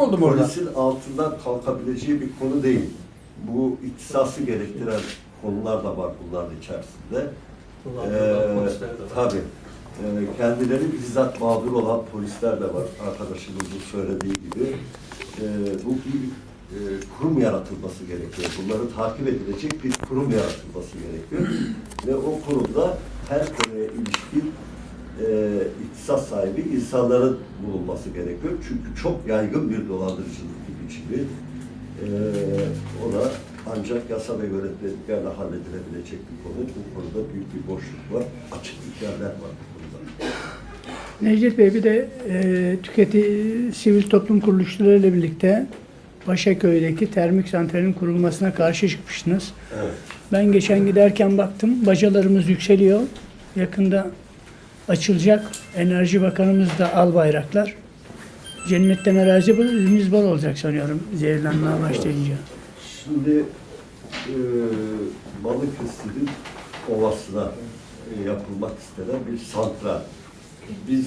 Oldum orada. Polisin altından kalkabileceği bir konu değil. Bu ihtisası gerektiren konular da var bunların içerisinde. Ee, tabii. Ee, kendileri bizzat mağdur olan polisler de var. Arkadaşımızın söylediği gibi. Ee, bu bir e, kurum yaratılması gerekiyor. Bunları takip edilecek bir kurum yaratılması gerekiyor. Ve o kurumda her konuya ilişkin e, ihtisas sahibi insanların bulunması gerekiyor. Çünkü çok yaygın bir dolandırıcılık biçimi. E, o da ancak yasa ve yönetmeliklerle halledilebilecek bir konu. Bu konuda büyük bir boşluk var. Açıklık yerler var bu konuda. Necdet Bey bir de e, tüketici sivil toplum kuruluşları ile birlikte Paşaköy'deki termik santralin kurulmasına karşı çıkmıştınız. Evet. Ben geçen giderken baktım bacalarımız yükseliyor. Yakında açılacak. Enerji Bakanımız da al bayraklar. Cennetten arazimiz bol olacak sanıyorum zehirlenmeye başlayınca. Şimdi e, Balıkesir'in ovasına e, yapılmak istenen bir santral. Biz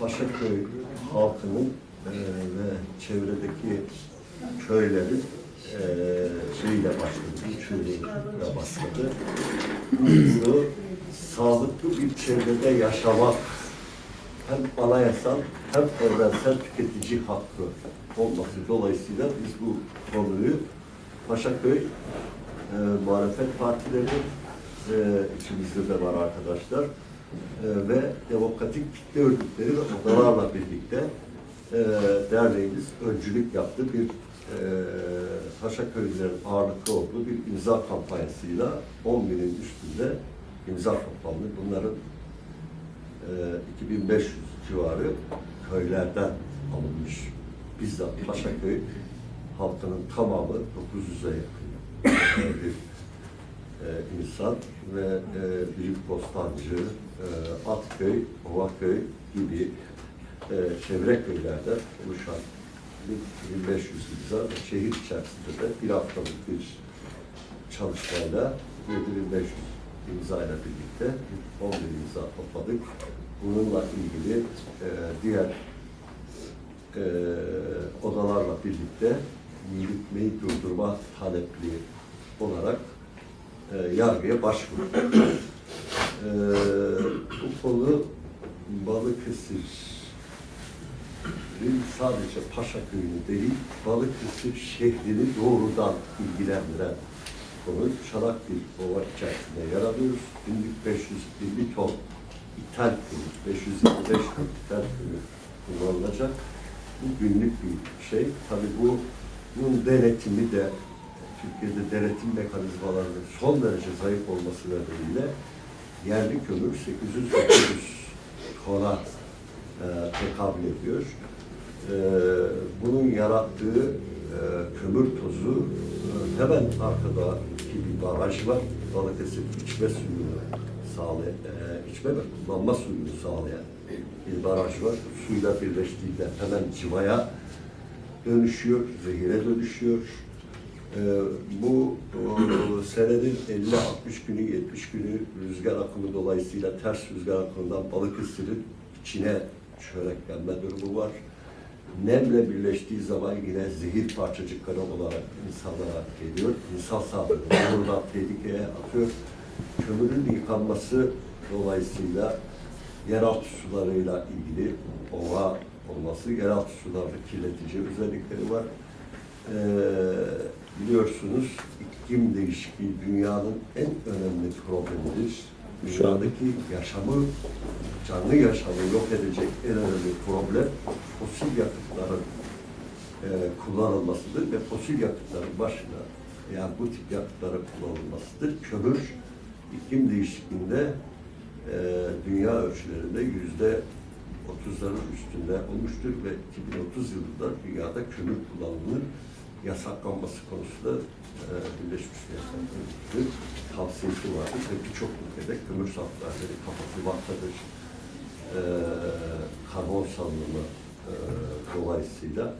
Paşaköy halkının e, ve çevredeki köylerin e, şeyle başladı, üçüyle başladı. Bunu sağlıklı bir çevrede yaşamak hem anayasal hem evrensel tüketici hakkı olması dolayısıyla biz bu konuyu Paşaköy e, muhalefet partileri e, içimizde de var arkadaşlar e, ve demokratik kitle örgütleri ve odalarla birlikte e, derneğimiz öncülük yaptı. Bir e, Paşaköy'lerin ağırlıklı olduğu bir imza kampanyasıyla 10 binin üstünde imza toplandı. Bunların e, 2500 civarı köylerden alınmış. Bizzat Paşaköy halkının tamamı 900'e yakın bir e, insan ve e, Büyük Bostancı, e, Atköy, Ovaköy gibi e, çevre köylerden oluşan bir 1500 imza şehir içerisinde de bir haftalık bir çalışmayla 7500 imza ile birlikte 11 imza topladık. Bununla ilgili e, diğer e, odalarla birlikte yürütmeyi durdurma talepli olarak e, yargıya başvurduk. E, bu konu Balıkesir'in sadece Paşaköy'ünü değil, Balıkesir şehrini doğrudan ilgilendiren konu. Çanak bir ova içerisinde yer alıyoruz. Günlük 550 ton ithal kömür, 525 ton ithal kömür kullanılacak. Bu günlük bir şey. Tabii bu bunun denetimi de Türkiye'de denetim mekanizmalarının son derece zayıf olması nedeniyle yerli kömür 800-900 tona e, tekabül ediyor. E, bunun yarattığı e, kömür tozu e, hemen arkada bir baraj var. Balıkesir içme suyunu sağlayan, e, içme ve kullanma suyunu sağlayan bir baraj var. Suyla birleştiğinde hemen civaya dönüşüyor, zehire dönüşüyor. Ee, bu o, senenin 50-60 günü, 70 günü rüzgar akımı dolayısıyla ters rüzgar akımından Balıkesir'in içine çöreklenme durumu var. Nemle birleştiği zaman yine zehir parçacıkları olarak insanlara geliyor. İnsan sağlığını doğrudan tehlikeye atıyor. Kömürün yıkanması dolayısıyla yeraltı sularıyla ilgili ova olması, yeraltı sularda kirletici özellikleri var. Ee, biliyorsunuz iklim değişikliği dünyanın en önemli problemidir. Dünyadaki yaşamı, canlı yaşamı yok edecek en önemli problem fosil yakıtların e, kullanılmasıdır ve fosil yakıtların başına yani bu tip yakıtların kullanılmasıdır. Kömür iklim değişikliğinde e, dünya ölçülerinde yüzde otuzların üstünde olmuştur ve 2030 yılında dünyada kömür kullanımının yasaklanması konusunda e, Birleşmiş Milletler'in tavsiyesi vardır ve birçok ülkede kömür santralleri kapatılmaktadır. E, karbon salınımı dolayısıyla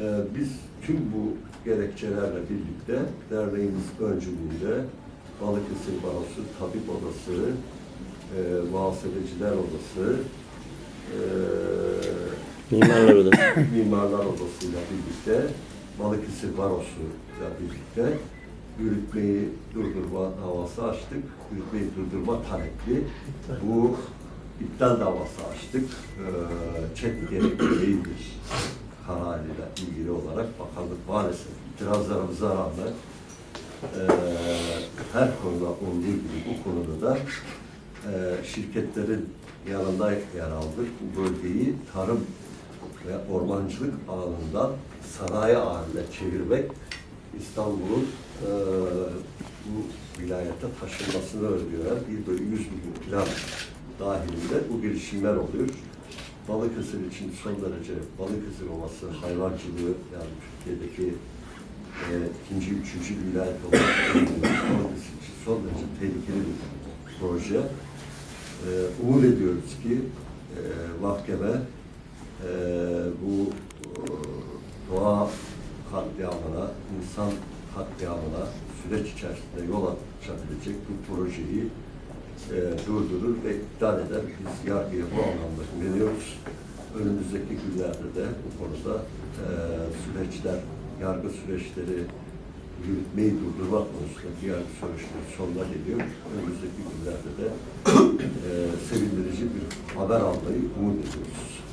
e, biz tüm bu gerekçelerle birlikte derneğimiz öncülüğünde Balıkesir Barosu, Tabip Odası, e, Muhasebeciler Odası, e, Mimarlar Odası. Mimarlar Odası'yla birlikte, Balıkesir Barosu'yla birlikte yürütmeyi durdurma davası açtık. Yürütmeyi durdurma talepli. Bu iptal davası açtık. Ee, çek gerekli değildir kararıyla ilgili olarak bakanlık maalesef itirazlarımıza rağmen eee, her konuda olduğu gibi bu konuda da eee, şirketlerin yanında yer aldık. Bu bölgeyi tarım ve ormancılık alanından sanayi haline çevirmek İstanbul'un eee, bu vilayete taşınmasını öngören bir böyle 100 milyon plan dahilinde bu girişimler oluyor. Balıkesir için son derece Balıkesir Ovası hayvancılığı yani Türkiye'deki e, ikinci, üçüncü vilayet olarak için son derece tehlikeli bir proje. E, umut ediyoruz ki e, mahkeme e, bu e, doğa katliamına, insan katliamına süreç içerisinde yol açabilecek bu projeyi e, durdurur ve iptal eder. Biz yargıya bu anlamda güveniyoruz. Önümüzdeki günlerde de bu konuda e, süreçler, yargı süreçleri yürütmeyi durdurma konusunda yargı süreçleri sonuna geliyor. Önümüzdeki günlerde de e, sevindirici bir haber almayı umut ediyoruz.